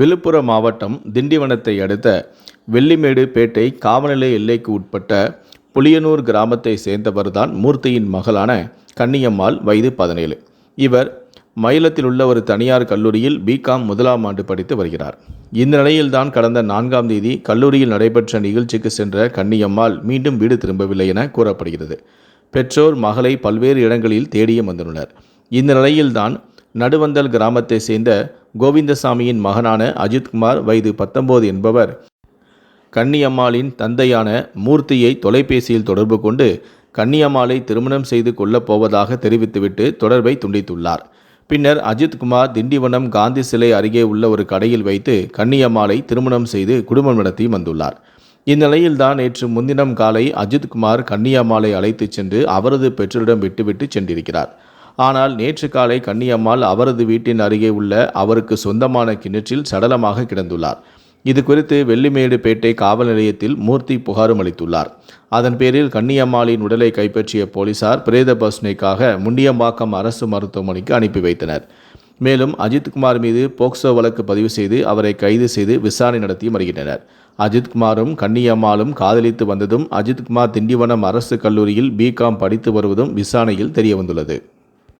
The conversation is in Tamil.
விழுப்புரம் மாவட்டம் திண்டிவனத்தை அடுத்த வெள்ளிமேடு பேட்டை காவல்நிலைய எல்லைக்கு உட்பட்ட புளியனூர் கிராமத்தை சேர்ந்தவர்தான் மூர்த்தியின் மகளான கன்னியம்மாள் வயது பதினேழு. இவர் மயிலத்தில் உள்ள ஒரு தனியார் கல்லூரியில் பிகாம் முதலாம் ஆண்டு படித்து வருகிறார். இந்த நிலையில்தான் கடந்த நான்காம் தேதி கல்லூரியில் நடைபெற்ற நிகழ்ச்சிக்கு சென்ற கன்னியம்மாள் மீண்டும் வீடு திரும்பவில்லை என கூறப்படுகிறது. பெற்றோர் மகளை பல்வேறு இடங்களில் தேடியும் வந்துள்ளனர். இந்த நிலையில்தான் நடுவந்தல் கிராமத்தை சேர்ந்த கோவிந்தசாமியின் மகனான அஜித்குமார் வயது பத்தொன்பது என்பவர். கன்னியம்மாளின் தந்தையான மூர்த்தியை தொலைபேசியில் தொடர்பு கொண்டு கன்னியம்மாளை திருமணம் செய்து கொள்ளப் போவதாக தெரிவித்துவிட்டு தொடர்பை துண்டித்துள்ளார். பின்னர் அஜித்குமார் திண்டிவனம் காந்தி சிலை அருகே உள்ள ஒரு கடையில் வைத்து கன்னியம்மாளை திருமணம் செய்து குடும்பம் நடத்தி வந்துள்ளார். இந்நிலையில்தான் நேற்று முன்தினம் காலை அஜித்குமார் கன்னியம்மாளை அழைத்துச் சென்று அவரது பெற்றோரிடம் விட்டுவிட்டு சென்றிருக்கிறார். ஆனால் நேற்று காலை கன்னியம்மாள் அவரது வீட்டின் அருகே உள்ள அவருக்கு சொந்தமான கிணற்றில் சடலமாக கிடந்துள்ளார். இது குறித்து வெள்ளிமேடு பேட்டை காவல் நிலையத்தில் மூர்த்தி புகாரும் அளித்துள்ளார். அதன் பேரில் கன்னியம்மாளின் உடலை கைப்பற்றிய போலீசார் பிரேத பசுனைக்காக முண்டியம்பாக்கம் அரசு மருத்துவமனைக்கு அனுப்பி வைத்தனர். மேலும் அஜித்குமார் மீது போக்சோ வழக்கு பதிவு செய்து அவரை கைது செய்து விசாரணை நடத்தி வருகின்றனர். அஜித்குமாரும் கன்னியம்மாளும் காதலித்து வந்ததும் அஜித்குமார் திண்டிவனம் அரசு கல்லூரியில் பிகாம் படித்து வருவதும் விசாரணையில் தெரியவந்துள்ளது.